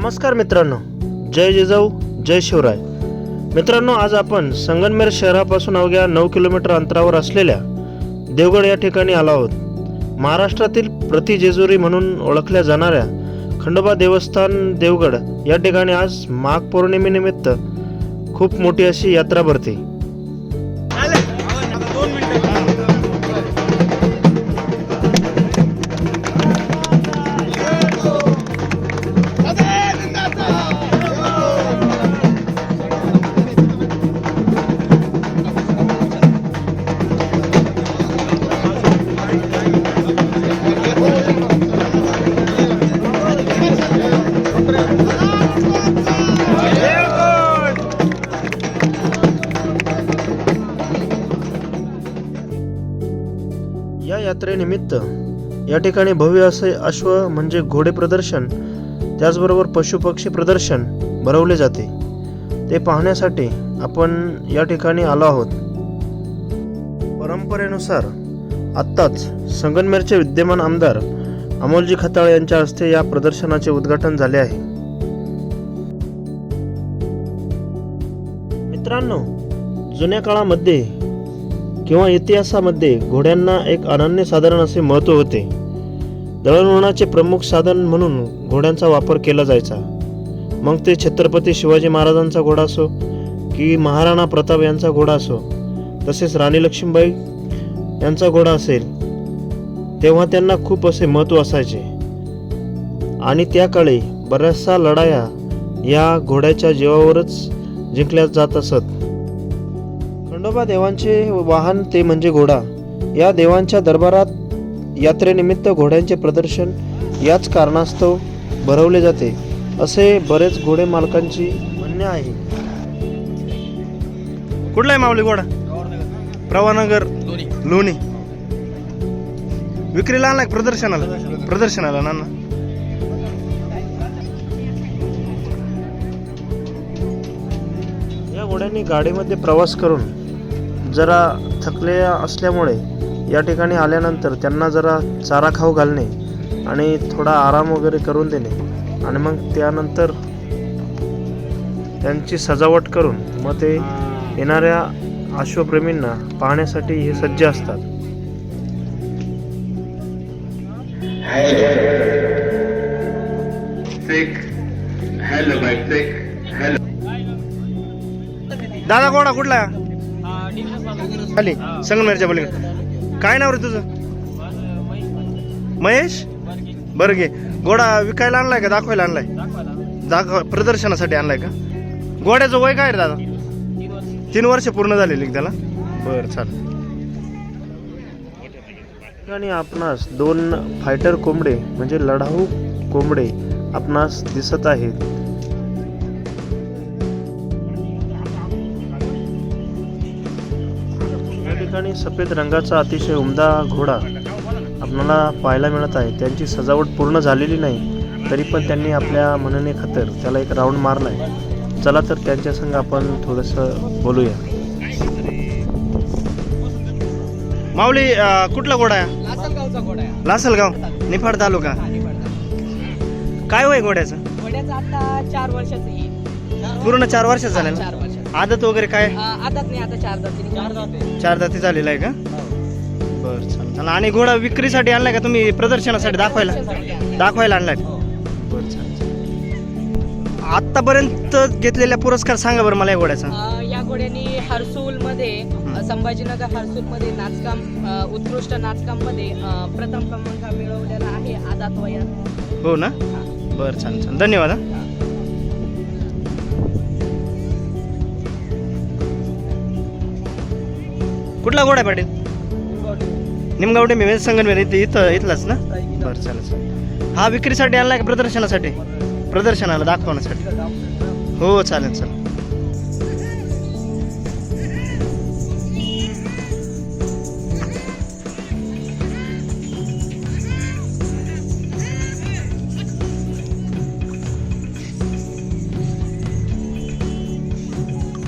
नमस्कार मित्रांनो. जय जिजाऊ जय शिवराय. मित्रांनो आज आपण संगनमेर शहरापासून अवघ्या नऊ किलोमीटर अंतरावर असलेल्या देवगड या ठिकाणी आलो आहोत. महाराष्ट्रातील प्रति जेजुरी म्हणून ओळखल्या जाणाऱ्या खंडोबा देवस्थान देवगड या ठिकाणी आज माघ पौर्णिमेनिमित्त खूप मोठी अशी यात्रा भरते. या यात्रेनिमित्त या ठिकाणी भव्य असे अश्व म्हणजे घोडे प्रदर्शन त्याचबरोबर पशुपक्षी प्रदर्शन भरवले जाते. ते पाहण्यासाठी आपण या ठिकाणी आलो आहोत. परंपरेनुसार आत्ताच संगनमेरचे विद्यमान आमदार अमोलजी खताळ यांच्या हस्ते या प्रदर्शनाचे उद्घाटन झाले आहे. मित्रांनो जुन्या काळामध्ये किंवा इतिहासामध्ये घोड्यांना एक अनन्य साधारण असे महत्त्व होते. दळणवळणाचे प्रमुख साधन म्हणून घोड्यांचा वापर केला जायचा. मग ते छत्रपती शिवाजी महाराजांचा घोडा असो की महाराणा प्रताप यांचा घोडा असो तसेच राणी लक्ष्मीबाई यांचा घोडा असेल तेव्हा त्यांना खूप असे महत्त्व असायचे. आणि त्या काळी बऱ्याचशा लढाया या घोड्याच्या जीवावरच जिंकल्या जात असत. खंडोबा देवांचे वाहन ते म्हणजे घोडा. या देवांच्या दरबारात यात्रेनिमित्त घोड्यांचे प्रदर्शन याच कारणास्तव भरवले जाते असे बरेच घोडे मालकांची म्हणणे आहे. कुठला आहे माऊली घोडा? प्रवानगर लोणी. विक्रीला का प्रदर्शनाला? प्रदर्शनाला ना. घोड्याने गाडीमध्ये प्रवास करून जरा थकले असल्यामुळे या ठिकाणी आल्यानंतर त्यांना जरा चारा खाऊ घालणे आणि थोडा आराम वगैरे करून देणे आणि मग त्यानंतर त्यांची सजावट करून मग ते येणाऱ्या अश्वप्रेमींना पाहण्यासाठी हे सज्ज असतात Thick. Hello, my. दादा घोडा कुठला? खाली संगमेरच्या पलीकडे. काय नाव रे तुझं? महेश? बरं घे घोडा विकायला आणलाय का दाखवायला आणलाय? दाखव प्रदर्शनासाठी आणलाय का? घोड्याचं वय काय रे दादा? तीन वर्ष. पूर्ण झालेली त्याला? बरं चालेल. ठिकाणी आपणास दोन फायटर कोंबडे म्हणजे लढाऊ कोंबडे आपणास दिसत आहेत. ठिकाणी सफेद रंगाचा अतिशय उमदा घोडा आपल्याला पाहायला मिळत आहे. त्यांची सजावट पूर्ण झालेली नाही तरी पण त्यांनी आपल्या मनने खातर त्याला एक राऊंड मारलाय. चला तर त्यांच्या संग आपण थोडस बोलूया. माऊली कुठला घोडा आहे? आहे. लासलगाव निफाड तालुका. काय वय घोड्याचं? घोड्याचं आता चार वर्षाचं पूर्ण चार वर्ष झाले आदत वगैरे काय? आताच नाही आता चार जाती चार जाते. चार जाती झालेला आहे का? बरं चालेल आणि घोडा विक्रीसाठी आणलाय का तुम्ही? प्रदर्शनासाठी दाखवायला? दाखवायला आणलाय. बरं चालेल आतापर्यंत घेतलेला पुरस्कार सांगा बरं मला या घोड्याचा. या घोड्यांनी हर्सूल मध्ये संभाजीनगर हर्सूल मध्ये नाचकाम उत्कृष्ट नाचकाममध्ये प्रथम क्रमांक मिळवलेला आहे आदात वयात. हो ना? बरं छान छान धन्यवाद कुठला गोड आहे पाटील? निमगावडे मी संगनमेर इथे इथं इथलाच ना? बरं चालेल चालेल. हा विक्रीसाठी आणला का प्रदर्शनासाठी? प्रदर्शनाला दाखवण्यासाठी. हो चालेल चालेल.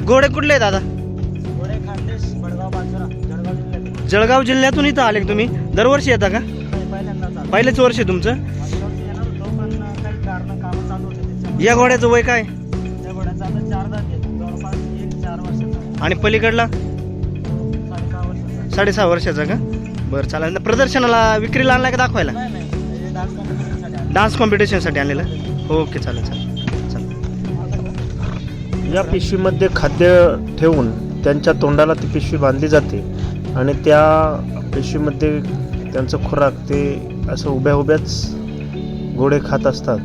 घोडे कुठले दादा? जळगाव जिल्ह्यातून इथं आले तुम्ही. दरवर्षी येता का? पहिलेच वर्ष आहे तुमचं. या घोड्याचं वय काय? आणि पलीकडला? साडेसहा वर्षाचा का? बरं चालेल. ना प्रदर्शनाला विक्रीला आणला का दाखवायला? डान्स कॉम्पिटिशनसाठी आले. डान्स कॉम्पिटिशनसाठी आणलेला. ओके चालेल चालेल चालेल. या पिशवीमध्ये खाद्य ठेवून त्यांच्या तोंडाला ती पिशवी बांधली जाते. आणि त्या पेशीमध्ये त्यांचं खुराक ते असं उभ्या उभ्याच घोडे खात असतात.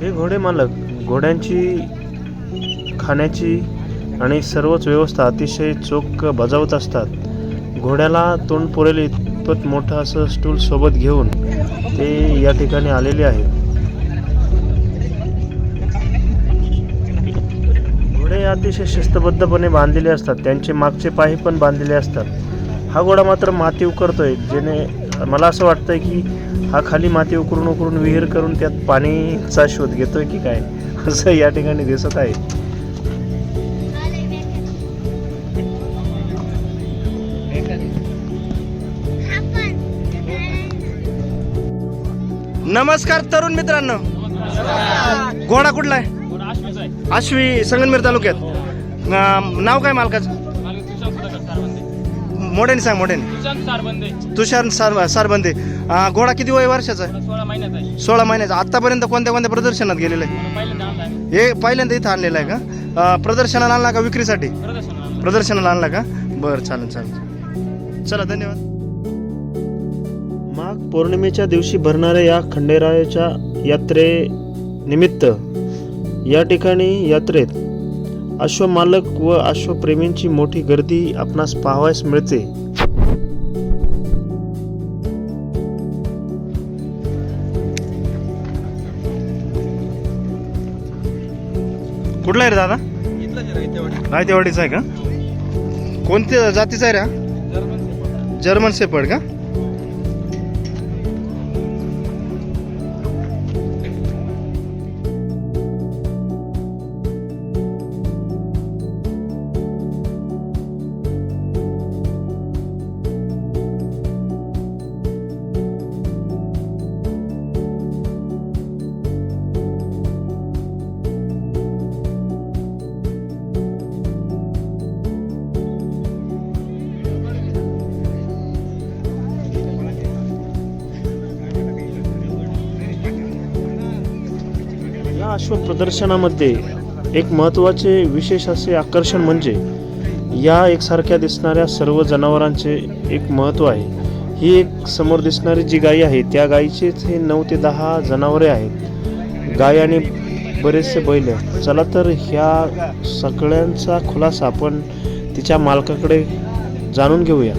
हे घोडे मालक घोड्यांची खाण्याची आणि सर्वच व्यवस्था अतिशय चोख बजावत असतात. घोड्याला तोंड पुरेल इतपत मोठं असं स्टूल सोबत घेऊन ते या ठिकाणी आलेले आहेत. अतिशय शिस्तबद्धपणे बांधलेले असतात. त्यांचे मागचे पाही पण बांधलेले असतात. हा घोडा मात्र माती उकरतोय जेणे मला असं वाटतंय की हा खाली माती उकरून उकरून विहीर करून त्यात पाणीचा शोध घेतोय की काय? असं या ठिकाणी दिसत आहे. नमस्कार तरुण मित्रांनो. घोडा कुठला आहे? आश्वी संगनमेर तालुक्यात. अं, नाव काय मालकाचं? मोठ्याने सांग मोठ्याने तुषार सार सारबंदे. अं, घोडा किती वय वर्षाचा आहे? सोळा महिन्याचा आतापर्यंत कोणत्या कोणत्या प्रदर्शनात गेलेलं आहे? हे पहिल्यांदा इथं आणलेलं आहे का? अं, प्रदर्शनाला आणला का विक्रीसाठी? प्रदर्शनाला आणला का? बरं चालेल चालेल. चला धन्यवाद. माघ पौर्णिमेच्या दिवशी भरणाऱ्या या खंडेरायाच्या यात्रे निमित्त या ठिकाणी यात्रेत अश्वमालक व अश्वप्रेमींची मोठी गर्दी आपणास पाहावयास मिळते. कुठला आहे रे दादा? रायतेवाडीचा आहे का? कोणत्या जातीचा आहे रे जर्मन सेपड का? अश्व प्रदर्शनामध्ये एक महत्त्वाचे विशेष असे आकर्षण म्हणजे या एकसारख्या दिसणाऱ्या सर्व जनावरांचे एक महत्त्व आहे. ही एक समोर दिसणारी जी गाई आहे त्या गाईचेच हे नऊ ते दहा जनावरे आहेत. गाय आणि बरेचसे बैल. आहेत. चला तर ह्या सगळ्यांचा खुलासा आपण तिच्या मालकाकडे जाणून घेऊया.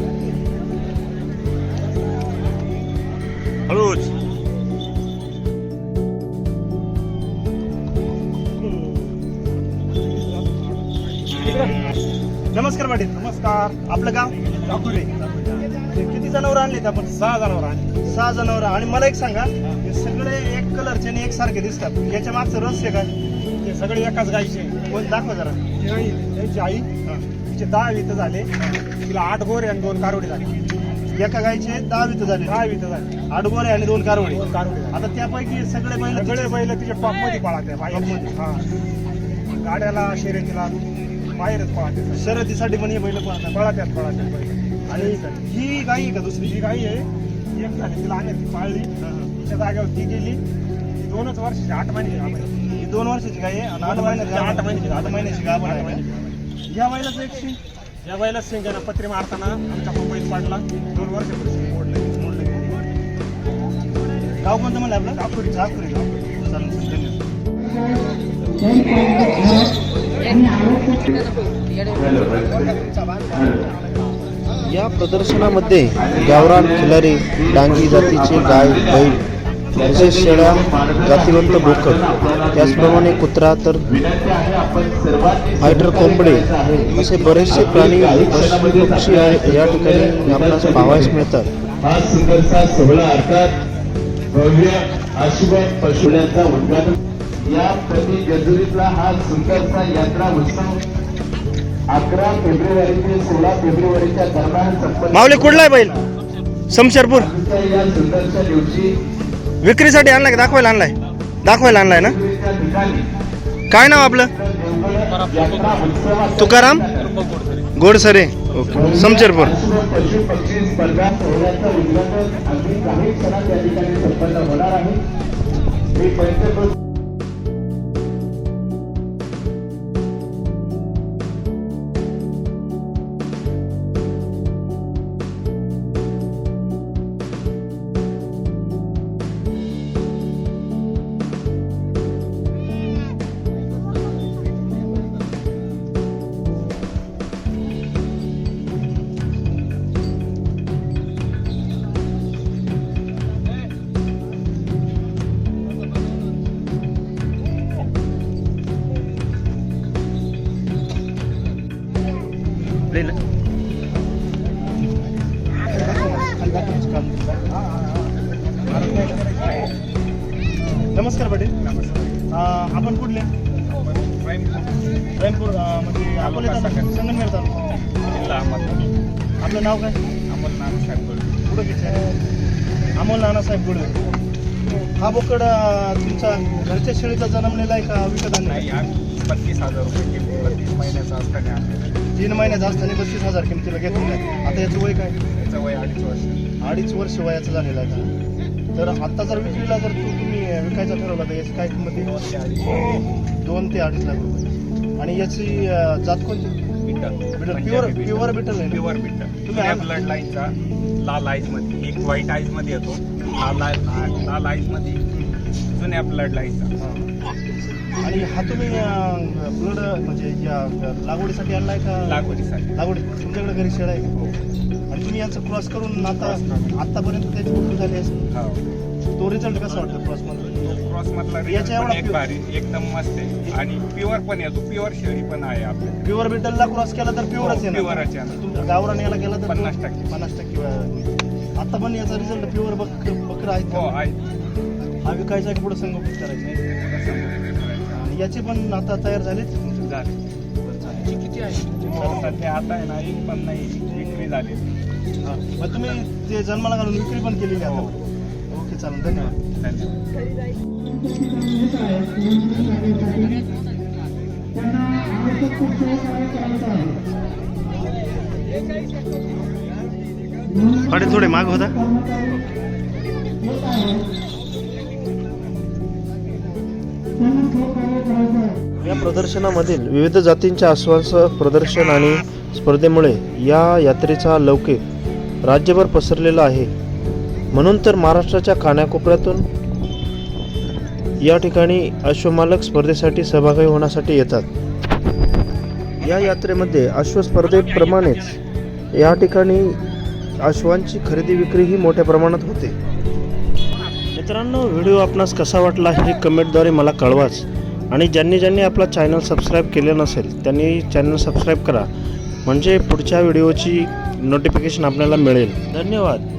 हळूच. नमस्कार. आपलं गाव? काकुरे किती जनावर आणलेत आपण? सहा जनावर आणले सहा जनावर. आणि मला एक सांगा हे सगळे एक कलरचे आणि एकसारखे दिसतात. याच्या मागचं रहस्य काय? ते सगळे एकाच गायचे कोण? दाखवा जरा. ती नाही त्यांची आई? तिचे दहा वित झाले. तिला आठ गोरे आणि दोन कारोडे झाले. एका गायचे दहा वित झाले. दहा वित झाले. आठ गोरे आणि दोन कारोडे. झाले. आता त्यापैकी सगळे बैल सगळे बैल तिच्या टॉपमध्ये पळाते Top हा. गाड्याला शर्यतीला बाहेरच पळाते शर्यतीसाठी पण हे बैल पळतात पळात्यात पळात्यात बैल. आणि ही गाय आहे का दुसरी? ही गाई आहे. एक झाली तिला आणली ती पाळली तिच्या जागेवर ती गेली. ती दोनच वर्षाची आठ महिन्याची. ही दोन वर्षाची गाय आहे आणि आठ महिन्याची आठ आठ महिन्याची आठ महिन्याची गाभ आठ महिन्याची. या बैलाचं एक शिंग. या बैला सिंगाना पत्री मारताना आमच्या मुंबईत पाडला. दोन वर्षापूर्वी मोडलं मोडलं गाव कोणतं म्हणलं आपलं? चाकुरी. चाकुरी गाव चालेल. धन्यवाद या प्रदर्शनामध्ये गावरान खिलारी डांगी जातीचे गाय बैल तसेच शेळ्या जातीवंत बोकड त्याचप्रमाणे कुत्रा तर फायटर कोंबडे असे बरेचसे प्राणी पक्षी आहे- या ठिकाणी आपणास पाहावयास मिळतात. हा सोहळा अर्थात भव्य आशीर्वाद पशुड्यांचा उद्घाटन. या प्रति जेजुरीतला हा सुंदरसा यात्रा उत्सव अकरा फेब्रुवारी ते सोळा फेब्रुवारीच्या दरम्यान माऊली कुठला आहे बैल? शमशेरपूर आजच्या या सुंदरच्या दिवशी विक्रीसाठी आणलाय का? दाखवायला आणलाय. दाखवायला आणलाय ना? काय नाव आपलं? तुकाराम गोडसरे ओके. स्पर्धा नमस्कार पाटील. आपण कुठले? रायपूर म्हणजे अकोले तालुका संगमनेर तालुका. आपलं नाव काय? कुठं घेतलं अमोल नानासाहेब गुळे हा बोकड तुमचा घरच्या शेळीचा जन्मलेला आहे का विकत नाही बत्तीस हजार रुपये किमती बत्तीस महिन्याचा असताना तीन महिन्याचा असताना बत्तीस हजार किमतीला घेतलेला आहे. आता याचं वय काय? त्याचं वय अडीच वर्ष. अडीच वर्ष वयाचं झालेलं आहे का? तर आता जर विक्रीला जर तू तुम्ही विकायचा ठरवला तर याची काय किंमत दोन ते आहे? अडीच दोन ते अडीच लाख रुपये. आणि याची जात कोणती? बिटल. प्युअर प्युअर बिटल आहे? प्युअर बिट्टल तुम्ही ब्लड लाईनचा लाल आईजमध्ये. एक व्हाईट आईजमध्ये येतो. लाल लाल आईजमध्ये जुन्या ब्लड लाईनचा. आणि हा तुम्ही ब्लड म्हणजे या लागवडीसाठी आणलाय का? लागवडीसाठी. लागवडी. तुमच्याकडे घरी शेळ आहे आणि तुम्ही यांचं क्रॉस करून आता. आतापर्यंत त्याची विक्री झाली असेल. हो. तो रिझल्ट कसा वाटतो क्रॉस क्रॉस मधला याच्या result एवढा एक pure- भारी एकदम मस्त आहे. आणि प्युअर पण येतो प्युअर शेळी पण आहे आपल्याकडे प्युअर बिटलला क्रॉस केला तर प्युअरच हो, येणार pure च येणार. तुमच्या गावरान याला केला तर पन्नास टक्के. पन्नास टक्के वा- आता पण याचा रिझल्ट प्युअर बक बकरा आहेत हो का? आहे हा विकायचा की पुढे संगोपन करायचं? आणि याचे पण आता तयार झालेत? झाले. किती आहे? हो, सध्या आता आहे ना एक पण नाही विक्री झाली. मग तुम्ही ते जन्माला घालून विक्री पण केलेली आहे आता. ओके चालेल. धन्यवाद. धन्यवाद पाटील थोडे माग होता. या प्रदर्शनामधील विविध जातींच्या अश्वांचं प्रदर्शन आणि स्पर्धेमुळे या यात्रेचा लौकिक राज्यभर पसरलेला आहे. म्हणून तर महाराष्ट्राच्या कानाकोपऱ्यातून या ठिकाणी अश्वमालक स्पर्धेसाठी सहभागी होण्यासाठी येतात. या यात्रेमध्ये अश्व स्पर्धेप्रमाणेच या ठिकाणी अश्वांची खरेदी विक्री ही मोठ्या प्रमाणात होते. मित्रांनो व्हिडिओ आपणास कसा वाटला हे कमेंटद्वारे मला कळवाच. आणि ज्यांनी ज्यांनी आपला चॅनल सबस्क्राईब केलं नसेल त्यांनी चॅनल सबस्क्राईब करा. म्हणजे पुढच्या व्हिडिओची नोटिफिकेशन आपल्याला मिळेल. धन्यवाद.